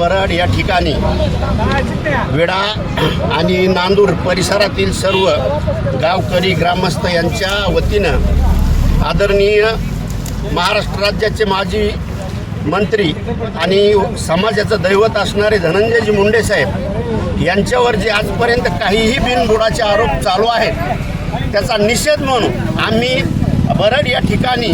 परड या ठिकाणी विडा आणि नांदूर परिसरातील सर्व गावकरी ग्रामस्थ यांच्या वतीनं आदरणीय महाराष्ट्र राज्याचे माजी मंत्री आणि समाजाचं दैवत असणारे धनंजयजी मुंडे साहेब यांच्यावर जे आजपर्यंत काहीही बिनबुडाचे आरोप चालू आहेत त्याचा निषेध म्हणून आम्ही बरड या ठिकाणी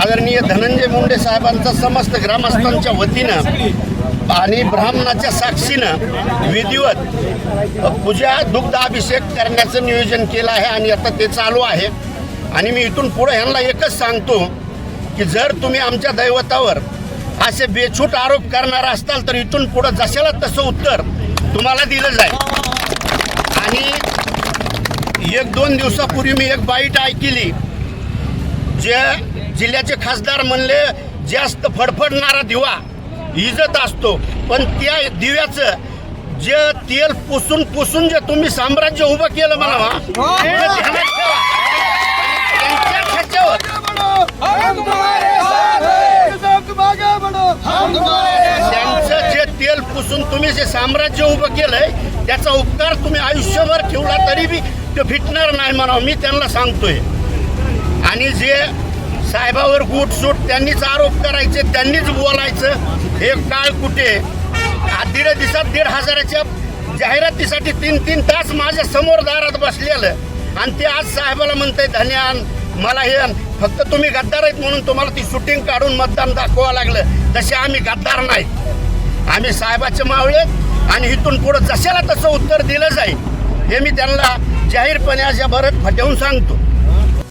आदरणीय धनंजय मुंडे साहेबांचा समस्त ग्रामस्थांच्या वतीनं आणि ब्राह्मणाच्या साक्षीनं विधिवत पूजा दुग्धाभिषेक करण्याचं नियोजन केलं आहे आणि आता ते चालू आहे. आणि मी इथून पुढे ह्यांना एकच सांगतो की जर तुम्ही आमच्या दैवतावर असे बेछूट आरोप करणार असाल तर इथून पुढं जशाला तसं उत्तर तुम्हाला दिलं जाईल. आणि एक दोन दिवसापूर्वी मी एक बाईट ऐकली जे जिल्ह्याचे खासदार म्हणले जास्त फडफडणारा दिवा इजत असतो. पण त्या दिव्याचं जे तेल पुसून पुसून जे तुम्ही साम्राज्य उभं केलं मला. त्यांच्या ह्याच्यावर. त्यांचं जे तेल पुसून तुम्ही जे साम्राज्य उभं केलंय त्याचा उपकार तुम्ही आयुष्यभर ठेवला तरी बी ते फिटणार नाही म्हणावं. मी त्यांना सांगतोय. आणि जे साहेबावर सूट त्यांनीच आरोप करायचे त्यांनीच बोलायचं. हे काळ कुठे? आ- दीड दिवसात दीड हजाराच्या जाहिरातीसाठी तीन तीन तास माझ्यासमोर दारात बसलेलं. आणि ते आज साहेबाला म्हणते धन्यान मला हे फक्त तुम्ही गद्दार आहेत म्हणून तुम्हाला ती शूटिंग काढून मतदान दाखवावं लागलं. तसे आम्ही गद्दार नाही. आम्ही साहेबाचे मावळे आणि इथून पुढं जशाला तसं उत्तर दिलं जाईल हे मी त्यांना जाहीरपणे अशा भरत फटवून सांगतो.